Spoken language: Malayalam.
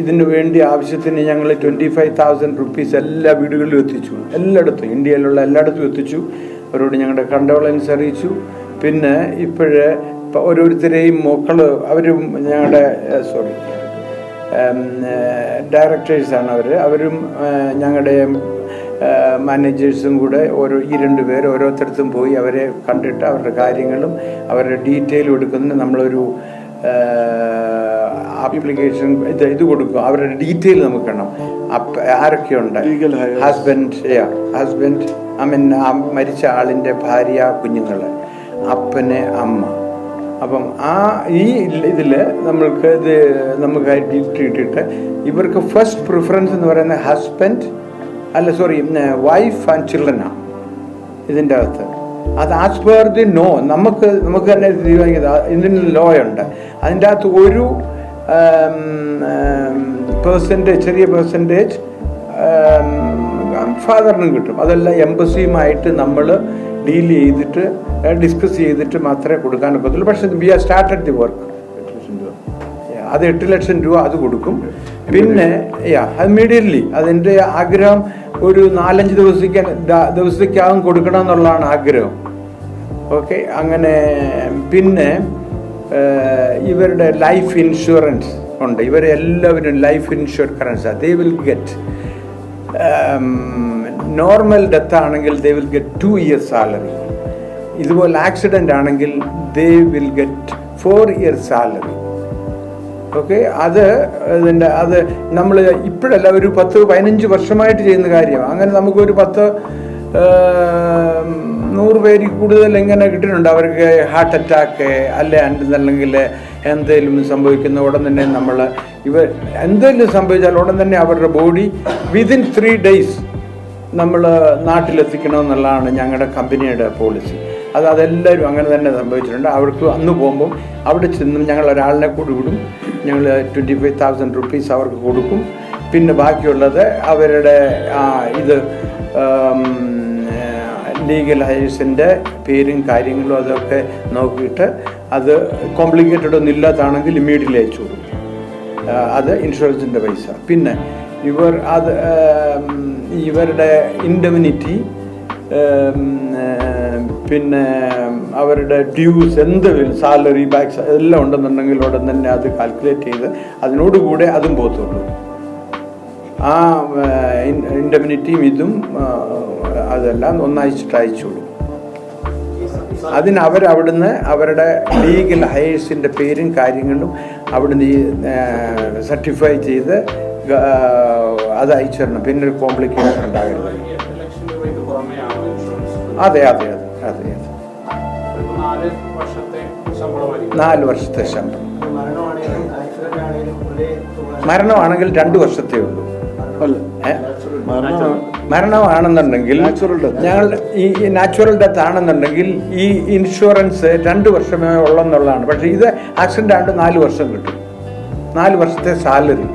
ഇതിനു വേണ്ടി ആവശ്യത്തിന് ഞങ്ങൾ ട്വന്റി ഫൈവ് തൗസൻഡ് റുപ്പീസ് എല്ലാ വീടുകളിലും എത്തിച്ചു. എല്ലായിടത്തും ഇന്ത്യയിലുള്ള എല്ലായിടത്തും എത്തിച്ചു. അവരോട് ഞങ്ങളുടെ കണ്ടോളൻസ് അറിയിച്ചു. പിന്നെ ഇപ്പോഴ് ഓരോരുത്തരെയും മക്കൾ അവരും ഞങ്ങളുടെ സോറി ഡയറക്ടേഴ്സാണ് അവർ അവരും. ഞങ്ങളുടെ മാനേജേഴ്സും കൂടെ ഓരോ ഈ രണ്ട് പേർ ഓരോരുത്തരത്തും പോയി അവരെ കണ്ടിട്ട് അവരുടെ കാര്യങ്ങളും അവരുടെ ഡീറ്റെയിലും എടുക്കുന്ന നമ്മളൊരു ആപ്ലിക്കേഷൻ ഇത് ഇത് കൊടുക്കും അവരുടെ ഡീറ്റെയിൽ നമുക്ക് കാണാം. ആരൊക്കെയുണ്ട്? ഹസ്ബൻഡ് ഹസ്ബൻഡ് ഐ മീൻ മരിച്ച ആളിന്റെ ഭാര്യ കുഞ്ഞുങ്ങൾ അപ്പന് അമ്മ. അപ്പം ആ ഈ ഇതിൽ നമ്മൾക്ക് ഇത് നമുക്ക് ഇട്ടിട്ട് ഇവർക്ക് ഫസ്റ്റ് പ്രിഫറൻസ് എന്ന് പറയുന്നത് ഹസ്ബൻഡ് അല്ല സോറി വൈഫ് ആൻഡ് ചിൽഡ്രനാണ് ഇതിന്റെ അകത്ത്. അത് ആസ് പെർ ദി നോ നമുക്ക് നമുക്ക് തന്നെ തീരുമാനിക്കുന്നത് ഇന്ത്യൻ ലോ ഉണ്ട്. അതിന്റെ അകത്ത് ഒരു പേഴ്സന്റേജ് ചെറിയ പേഴ്സന്റേജ് ഫാദറിനും കിട്ടും. അതെല്ലാം എംബസിയുമായിട്ട് നമ്മൾ ഡീൽ ചെയ്തിട്ട് ഡിസ്കസ് ചെയ്തിട്ട് മാത്രമേ കൊടുക്കാൻ പറ്റുള്ളൂ പക്ഷേ we are started the work അത് എട്ട് ലക്ഷം രൂപ അത് കൊടുക്കും. പിന്നെ യാ ഇമ്മീഡിയറ്റ്ലി അതിന്റെ ആഗ്രഹം ഒരു നാലഞ്ച് ദിവസത്തേക്ക് ദിവസത്തേക്കാകും കൊടുക്കണം എന്നുള്ളതാണ് ആഗ്രഹം. ഓക്കെ അങ്ങനെ പിന്നെ ഇവരുടെ ലൈഫ് ഇൻഷുറൻസ് ഉണ്ട്. ഇവരെല്ലാവരും life insurance they will get normal death ആണെങ്കിൽ they will get two year salary ഇതുപോലെ ആക്സിഡന്റ് ആണെങ്കിൽ they will get four year salary okay? അത് ഇതിന്റെ അത് നമ്മൾ ഇപ്പോഴല്ല ഒരു പത്ത് പതിനഞ്ച് വർഷമായിട്ട് ചെയ്യുന്ന കാര്യമാണ് അങ്ങനെ നമുക്കൊരു പത്ത് നൂറ് പേര് കൂടുതൽ ഇങ്ങനെ കിട്ടിയിട്ടുണ്ട്. അവർക്ക് ഹാർട്ട് അറ്റാക്ക് അല്ലെ അല്ലെങ്കിൽ എന്തെങ്കിലും സംഭവിക്കുന്ന ഉടൻ തന്നെ നമ്മൾ ഇവർ എന്തെങ്കിലും സംഭവിച്ചാൽ ഉടൻ തന്നെ അവരുടെ ബോഡി വിതിൻ ത്രീ ഡേയ്സ് നമ്മൾ നാട്ടിലെത്തിക്കണമെന്നുള്ളതാണ് ഞങ്ങളുടെ കമ്പനിയുടെ പോളിസി. അത് അതെല്ലാവരും അങ്ങനെ തന്നെ സംഭവിച്ചിട്ടുണ്ട്. അവർക്ക് അന്ന് പോകുമ്പം അവിടെ ചെന്നും ഞങ്ങൾ ഒരാളിനെ കൂടി വിടും. ഞങ്ങൾ ട്വന്റി ഫൈവ് തൗസൻഡ് റുപ്പീസ് അവർക്ക് കൊടുക്കും. പിന്നെ ബാക്കിയുള്ളത് അവരുടെ ഇത് ലീഗൽ ഹയേഴ്സിന്റെ പേരും കാര്യങ്ങളും അതൊക്കെ നോക്കിയിട്ട് അത് കോംപ്ലിക്കേറ്റഡ് ഒന്നും ഇല്ലാത്താണെങ്കിൽ ഇമ്മീഡിയറ്റ്ലി അയച്ചു കൊടുക്കും. അത് ഇൻഷുറൻസിന്റെ പൈസ. പിന്നെ ഇവർ അത് ഇവരുടെ ഇൻഡമിനിറ്റി പിന്നെ അവരുടെ ഡ്യൂസ് എന്ത് സാലറി ബാക്സ് എല്ലാം ഉണ്ടെന്നുണ്ടെങ്കിൽ ഉടൻ തന്നെ അത് കാൽക്കുലേറ്റ് ചെയ്ത് അതിനോടുകൂടെ അതും പോകത്തുള്ളൂ. ആ ഇൻഡമിനിറ്റിയും ഇതും അതെല്ലാം ഒന്നയച്ചിട്ട് അയച്ചോളൂ. അതിന് അവരവിടുന്ന് അവരുടെ ലീഗൽ ഹയേഴ്സിന്റെ പേരും കാര്യങ്ങളും അവിടുന്ന് സർട്ടിഫൈ ചെയ്ത് അത് അയച്ചു തരണം. പിന്നെ ഒരു കോംപ്ലിക്കേഷൻ ഉണ്ടാകരുത്. അതെ അതെ അതെ അതെ അതെ. നാല് വർഷത്തെ ശമ്പളം. മരണമാണെങ്കിൽ രണ്ട് വർഷത്തേ ഉള്ളൂ. മരണമാണെന്നുണ്ടെങ്കിൽ. ഞങ്ങൾ ഈ നാച്ചുറൽ ഡെത്ത് ആണെന്നുണ്ടെങ്കിൽ ഈ ഇൻഷുറൻസ് രണ്ട് വർഷമേ ഉള്ളെന്നുള്ളതാണ്. പക്ഷേ ഇത് ആക്സിഡന്റ് ആയിട്ട് നാല് വർഷം കിട്ടും. നാല് വർഷത്തെ സാലറി